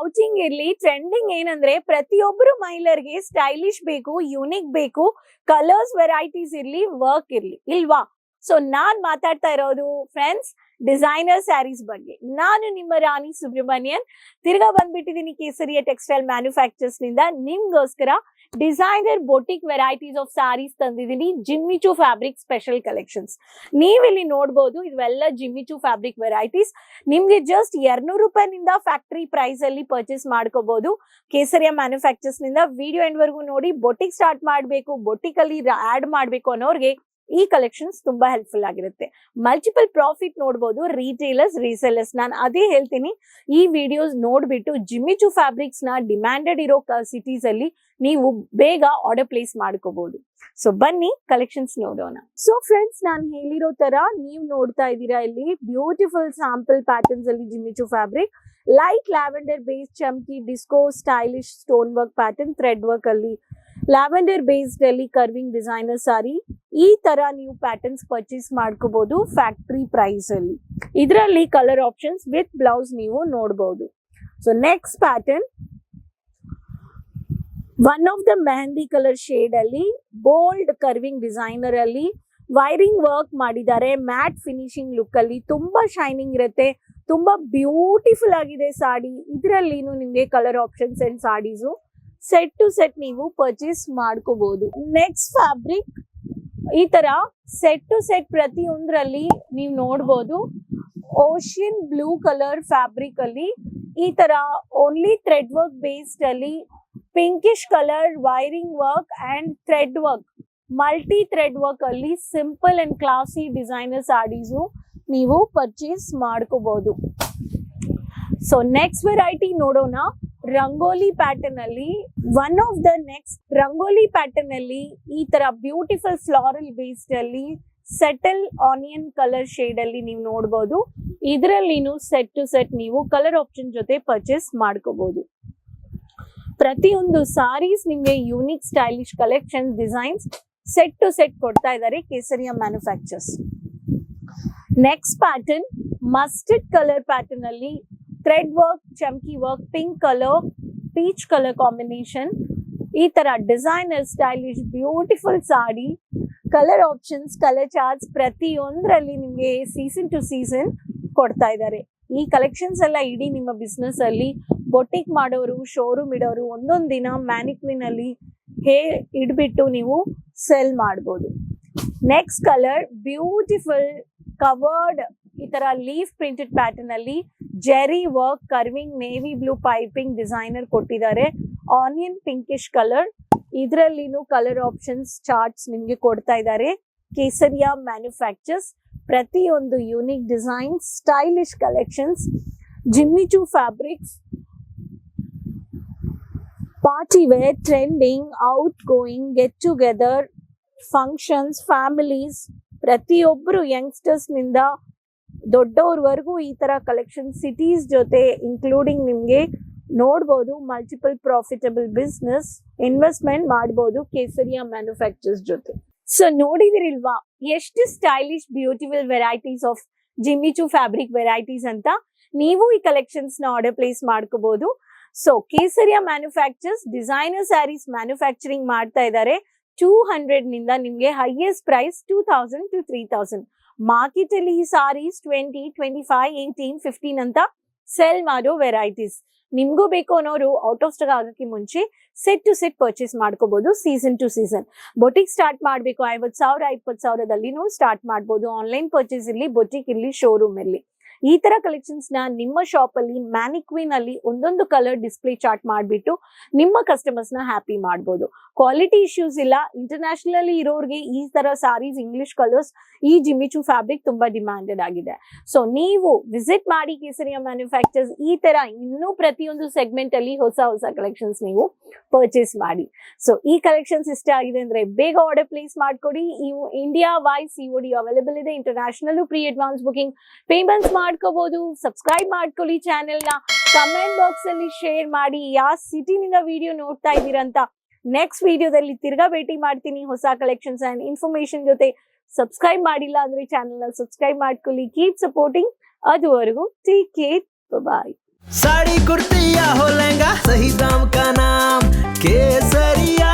Outing ಇರ್ಲಿ trending ಏನಂದ್ರೆ ಪ್ರತಿಯೊಬ್ಬರು ಮಹಿಳೆಯರಿಗೆ ಸ್ಟೈಲಿಶ್ ಬೇಕು ಯೂನಿಕ್ ಬೇಕು ಕಲರ್ಸ್ ವೆರೈಟೀಸ್ ಇರ್ಲಿ ವರ್ಕ್ ಇರ್ಲಿ, ಇಲ್ವಾ? ಸೊ ನಾನ್ ಮಾತಾಡ್ತಾ ಇರೋದು ಫ್ರೆಂಡ್ಸ್ ಡಿಸೈನರ್ ಸ್ಯಾರೀಸ್ ಬಗ್ಗೆ. ನಾನು ನಿಮ್ಮ ರಾಣಿ ಸುಬ್ರಹ್ಮಣ್ಯನ್. ತಿರ್ಗಾ ಬಂದ್ಬಿಟ್ಟಿದ್ದೀನಿ ಕೇಸರಿಯ ಟೆಕ್ಸ್ಟೈಲ್ ಮ್ಯಾನುಫ್ಯಾಕ್ಚರ್ಸ್ನಿಂದ ನಿಮ್ಗೋಸ್ಕರ designer boutique varieties of sarees ತಂದಿದ್ದೀನಿ. Jimmy Choo fabric special collections ನೀವಿಲ್ಲಿ ನೋಡ್ಬೋದು ಇವೆಲ್ಲ ಜಿಮ್ಮಿಚು ಫ್ಯಾಬ್ರಿಕ್ ವೆರೈಟೀಸ್ ನಿಮ್ಗೆ ಜಸ್ಟ್ ಎರಡ್ನೂರು ರೂಪಾಯಿನಿಂದ ಫ್ಯಾಕ್ಟರಿ ಪ್ರೈಸ್ ಅಲ್ಲಿ ಪರ್ಚೇಸ್ ಮಾಡ್ಕೋಬಹುದು ಕೇಸರಿಯ ಮ್ಯಾನುಫ್ಯಾಕ್ಚರ್ಸ್ನಿಂದ ವಿಡಿಯೋ ಎಂಡ್ ವರೆಗೂ ನೋಡಿ ಬೊಟಿಕ್ ಸ್ಟಾರ್ಟ್ ಮಾಡಬೇಕು ಬೊಟಿಕ್ ಅಲ್ಲಿ ಆಡ್ ಮಾಡಬೇಕು ಅನ್ನೋರ್ಗೆ ಈ ಕಲೆಕ್ಷನ್ಸ್ ತುಂಬಾ ಹೆಲ್ಪ್ಫುಲ್ ಆಗಿರುತ್ತೆ. ಮಲ್ಟಿಪಲ್ ಪ್ರಾಫಿಟ್ ನೋಡ್ಬೋದು ರೀಟೇಲರ್ಸ್ ರೀಸೇಲರ್ಸ್ ನಾನು ಅದೇ ಹೇಳ್ತೀನಿ, ಈ ವಿಡಿಯೋಸ್ ನೋಡ್ಬಿಟ್ಟು ಜಿಮ್ಮಿಚು ಫ್ಯಾಬ್ರಿಕ್ಸ್ನ ಡಿಮ್ಯಾಂಡೆಡ್ ಇರೋ ಸಿಟೀಸ್ ಅಲ್ಲಿ ನೀವು ಬೇಗ ಆರ್ಡರ್ ಪ್ಲೇಸ್ ಮಾಡ್ಕೋಬಹುದು ಸೊ ಬನ್ನಿ ಕಲೆಕ್ಷನ್ಸ್ ನೋಡೋಣ. ಸೊ ಫ್ರೆಂಡ್ಸ್ ನಾನು ಹೇಳಿರೋ ತರ ನೀವು ನೋಡ್ತಾ ಇದ್ದೀರಾ ಇಲ್ಲಿ ಬ್ಯೂಟಿಫುಲ್ ಸ್ಯಾಂಪಲ್ ಪ್ಯಾಟರ್ನ್ಸ್ ಅಲ್ಲಿ Jimmy Choo fabric light lavender base ಚಮ್ಕಿ disco stylish stone work pattern thread work ಅಲ್ಲಿ. ಲ್ಯಾವೆಂಡರ್ ಬೇಸ್ಡ್ ಅಲ್ಲಿ ಕರ್ವಿಂಗ್ ಡಿಸೈನರ್ ಸಾರಿ ಈ ತರ ನೀವು ಪ್ಯಾಟರ್ನ್ಸ್ ಪರ್ಚೇಸ್ ಮಾಡ್ಕೋಬಹುದು ಫ್ಯಾಕ್ಟರಿ ಪ್ರೈಸ್ ಅಲ್ಲಿ. ಇದರಲ್ಲಿ ಕಲರ್ ಆಪ್ಷನ್ಸ್ ವಿತ್ ಬ್ಲೌಸ್ ನೀವು ನೋಡಬಹುದು so next pattern one of the mehndi colour shade ಅಲ್ಲಿ ಬೋಲ್ಡ್ ಕರ್ವಿಂಗ್ ಡಿಸೈನರ್ ಅಲ್ಲಿ ವೈರಿಂಗ್ ವರ್ಕ್ ಮಾಡಿದ್ದಾರೆ. ಮ್ಯಾಟ್ ಫಿನಿಶಿಂಗ್ ಲುಕ್ ಅಲ್ಲಿ ತುಂಬಾ ಶೈನಿಂಗ್ ಇರುತ್ತೆ. ತುಂಬಾ ಬ್ಯೂಟಿಫುಲ್ ಆಗಿದೆ ಸಾಡಿ. ಇದರಲ್ಲಿನೂ ನಿಮಗೆ colour options and ಸಾಡೀಸು set to set ನೀವು ಪರ್ಚೇಸ್ ಮಾಡ್ಕೋಬಹುದು ನೆಕ್ಸ್ಟ್ ಫ್ಯಾಬ್ರಿಕ್ ಈ ತರ ಸೆಟ್ ಟು ಸೆಟ್ ಪ್ರತಿಯೊಂದರಲ್ಲಿ ನೀವು ನೋಡ್ಬೋದು ಓಷಿಯನ್ ಬ್ಲೂ ಕಲರ್ ಫ್ಯಾಬ್ರಿಕ್ ಅಲ್ಲಿ ಈ ತರ ಓನ್ಲಿ ಥ್ರೆಡ್ ವರ್ಕ್ ಬೇಸ್ಡ್ ಅಲ್ಲಿ pinkish colour wiring work and thread work multi thread work ಅಲ್ಲಿ ಸಿಂಪಲ್ ಅಂಡ್ ಕ್ಲಾಸಿ ಡಿಸೈನರ್ ಸಾಡೀಸು ನೀವು ಪರ್ಚೇಸ್ ಮಾಡ್ಕೋಬಹುದು ಸೊ ನೆಕ್ಸ್ಟ್ ವೆರೈಟಿ ನೋಡೋಣ. ರಂಗೋಲಿ ಪ್ಯಾಟರ್ನ್ ಅಲ್ಲಿ one of the next rangoli pattern ಅಲ್ಲಿ ಈ ತರ ಬ್ಯೂಟಿಫುಲ್ ಫ್ಲಾರಲ್ ಬೇಸ್ಡ್ ಅಲ್ಲಿ ಸೆಟಲ್ ಆನಿಯನ್ ಕಲರ್ ಶೇಡ್ ಅಲ್ಲಿ ನೀವು ನೋಡಬಹುದು ಇದರಲ್ಲಿನೂ ಸೆಟ್ ಟು ಸೆಟ್ ನೀವು ಕಲರ್ ಆಪ್ಷನ್ ಜೊತೆ ಪರ್ಚೇಸ್ ಮಾಡ್ಕೋಬಹುದು ಪ್ರತಿಯೊಂದು ಸಾರೀಸ್ ನಿಮಗೆ unique stylish collection designs set to set ಕೊಡ್ತಾ ಇದ್ದಾರೆ Kesariya manufacturers next pattern mustard colour pattern ಅಲ್ಲಿ thread work ಚಮ್ಕಿ work pink colour peach colour combination ಈ ತರ designer stylish beautiful sari colour options colour charts ಪ್ರತಿಯೊಂದರಲ್ಲಿ ನಿಮಗೆ ಸೀಸನ್ ಟು ಸೀಸನ್ ಕೊಡ್ತಾ ಇದ್ದಾರೆ ಈ ಕಲೆಕ್ಷನ್ಸ್ ಎಲ್ಲ ಇಡೀ ನಿಮ್ಮ ಬಿಸ್ನೆಸ್ ಅಲ್ಲಿ ಬೊಟಿಕ್ ಮಾಡೋರು ಶೋರೂಮ್ ಇಡೋರು ಒಂದೊಂದು ದಿನ ಮ್ಯಾನಿಕ್ವಿನ್ ಅಲ್ಲಿ ಹೇ, ಇಡ್ಬಿಟ್ಟು ನೀವು ಸೆಲ್ ಮಾಡ್ಬೋದು. ನೆಕ್ಸ್ಟ್ ಕಲರ್ ಬ್ಯೂಟಿಫುಲ್ ಕವರ್ಡ್ ಈ ತರ ಲೀಫ್ ಪ್ರಿಂಟೆಡ್ ಪ್ಯಾಟರ್ನ್ ಅಲ್ಲಿ zari work carving navy blue piping designer ಕೊಟ್ಟಿದ್ದಾರೆ. ಆನಿಯನ್ ಪಿಂಕಿಶ್ ಕಲರ್ ಇದರಲ್ಲಿನೂ ಕಲರ್ ಆಪ್ಷನ್ಸ್ ಚಾರ್ಟ್ಸ್ ನಿಮಗೆ ಕೊಡ್ತಾ ಇದ್ದಾರೆ. ಕೇಸರಿಯಾ ಮ್ಯಾನುಫ್ಯಾಕ್ಚರ್ಸ್ ಪ್ರತಿಯೊಂದು unique designs stylish collections Jimmy Choo fabrics party wear trending out going get together functions families ಪ್ರತಿಯೊಬ್ಬರು ಯಂಗ್ಸ್ಟರ್ಸ್ನಿಂದ ದೊಡ್ಡವ್ರವರೆಗೂ ಈ ತರ ಕಲೆಕ್ಷನ್ ಸಿಟೀಸ್ ಜೊತೆ ಇನ್ಕ್ಲೂಡಿಂಗ್ ನಿಮ್ಗೆ ನೋಡ್ಬೋದು ಮಲ್ಟಿಪಲ್ ಪ್ರಾಫಿಟಬಲ್ ಬಿಸ್ನೆಸ್ ಇನ್ವೆಸ್ಟ್ಮೆಂಟ್ ಮಾಡ್ಬೋದು ಕೇಸರಿಯಾ ಮ್ಯಾನುಫ್ಯಾಕ್ಚರ್ಸ್ ಜೊತೆ. ಸೊ ನೋಡಿದಿರಿಲ್ವಾ? ಎಷ್ಟು stylish beautiful varieties of Jimmy Choo fabric varieties ಅಂತ ನೀವು ಈ ಕಲೆಕ್ಷನ್ಸ್ನ ಆರ್ಡರ್ ಪ್ಲೇಸ್ ಮಾಡ್ಕೋಬಹುದು so Kesariya manufacturers designer saris manufacturing ಮಾಡ್ತಾ ಇದ್ದಾರೆ ಟೂ ಹಂಡ್ರೆಡ್ನಿಂದ ನಿಮ್ಗೆ highest price two thousand to three thousand market ಅಲ್ಲಿ ಈ saris twenty twenty five eighteen fifteen ಅಂತ ಸೆಲ್ ಮಾಡೋ ವೆರೈಟೀಸ್ ನಿಮ್ಗೂ ಬೇಕು ಅನ್ನೋರು ಔಟ್ ಆಫ್ ಸ್ಟಾಕ್ ಆಗಕ್ಕೆ ಮುಂಚೆ ಸೆಟ್ ಟು ಸೆಟ್ ಪರ್ಚೇಸ್ ಮಾಡ್ಕೋಬಹುದು season to season boutique start ಮಾಡಬೇಕು ಐವತ್ ಸಾವಿರ, ಇಪ್ಪತ್ತು ಸಾವಿರದಲ್ಲಿ ಸ್ಟಾರ್ಟ್ ಮಾಡ್ಬೋದು ಆನ್ಲೈನ್ ಪರ್ಚೇಸ್ ಇಲ್ಲಿ ಬೊಟಿಕ್ ಇಲ್ಲಿ ಶೋರೂಮ್ ಇರ್ಲಿ ಈ ತರ ಕಲೆಕ್ಷನ್ಸ್ನ ನಿಮ್ಮ ಶಾಪ್ ಅಲ್ಲಿ ಮ್ಯಾನಿಕ್ವಿನ್ ಅಲ್ಲಿ ಒಂದೊಂದು ಕಲರ್ ಡಿಸ್ಪ್ಲೇ ಚಾರ್ಟ್ ಮಾಡಿಬಿಟ್ಟು ನಿಮ್ಮ ಕಸ್ಟಮರ್ಸ್ನ ಹ್ಯಾಪಿ ಮಾಡ್ಬೋದು. ಕ್ವಾಲಿಟಿ ಇಶ್ಯೂಸ್ ಇಲ್ಲ. ಇಂಟರ್ನ್ಯಾಷನಲ್ ಅಲ್ಲಿ ಇರೋರಿಗೆ ಈ ತರ ಸಾರೀಸ್ ಇಂಗ್ಲಿಷ್ ಕಲರ್ಸ್ ಈ ಜಿಮಿಚು ಫ್ಯಾಬ್ರಿಕ್ ತುಂಬಾ ಡಿಮ್ಯಾಂಡೆಡ್ ಆಗಿದೆ. ಸೊ ನೀವು ವಿಸಿಟ್ ಮಾಡಿ ಕೇಸರಿಯ ಮ್ಯಾನುಫ್ಯಾಕ್ಚರ್ಸ್ ಈ ತರ ಇನ್ನೂ ಪ್ರತಿಯೊಂದು ಸೆಗ್ಮೆಂಟ್ ಅಲ್ಲಿ ಹೊಸ ಹೊಸ ಕಲೆಕ್ಷನ್ಸ್ ನೀವು ಪರ್ಚೇಸ್ ಮಾಡಿ. ಸೊ ಈ ಕಲೆಕ್ಷನ್ಸ್ ಇಷ್ಟ ಆಗಿದೆ ಅಂದ್ರೆ ಬೇಗ ಆರ್ಡರ್ ಪ್ಲೇಸ್ ಮಾಡ್ಕೊಡಿ. ಇವು ಇಂಡಿಯಾ ವೈಸ್ ಸಿಒಡಿ ಅವೈಲೇಬಲ್ ಇದೆ. International pre advance booking payments ಮಾಡ್ಕೋಬಹುದು ಸಬ್ಸ್ಕ್ರೈಬ್ ಮಾಡ್ಕೊಳ್ಳಿ ಚಾನೆಲ್ ನ ಕಮೆಂಟ್ ಬಾಕ್ಸ್ ಅಲ್ಲಿ ಶೇರ್ ಮಾಡಿ ಯಾವ ಸಿಟಿನಿಂದ ವಿಡಿಯೋ ನೋಡ್ತಾ ಇದ್ದೀರಂತ ನೆಕ್ಸ್ಟ್ ವಿಡಿಯೋದಲ್ಲಿ ತಿರ್ಗಾ ಭೇಟಿ ಮಾಡ್ತೀನಿ ಹೊಸ ಕಲೆಕ್ಷನ್ಸ್ ಅಂಡ್ ಇನ್ಫಾರ್ಮೇಶನ್ ಜೊತೆ ಸಬ್ಸ್ಕ್ರೈಬ್ ಮಾಡಿಲ್ಲ ಅಂದ್ರೆ ಚಾನೆಲ್ ನ ಸಬ್ಸ್ಕ್ರೈಬ್ ಮಾಡ್ಕೊಳ್ಳಿ ಕೀಪ್ ಸಪೋರ್ಟಿಂಗ್ ಅದುವರೆಗೂ take care bye sari kurti या हो लहंगा सही दाम का नाम केसरिया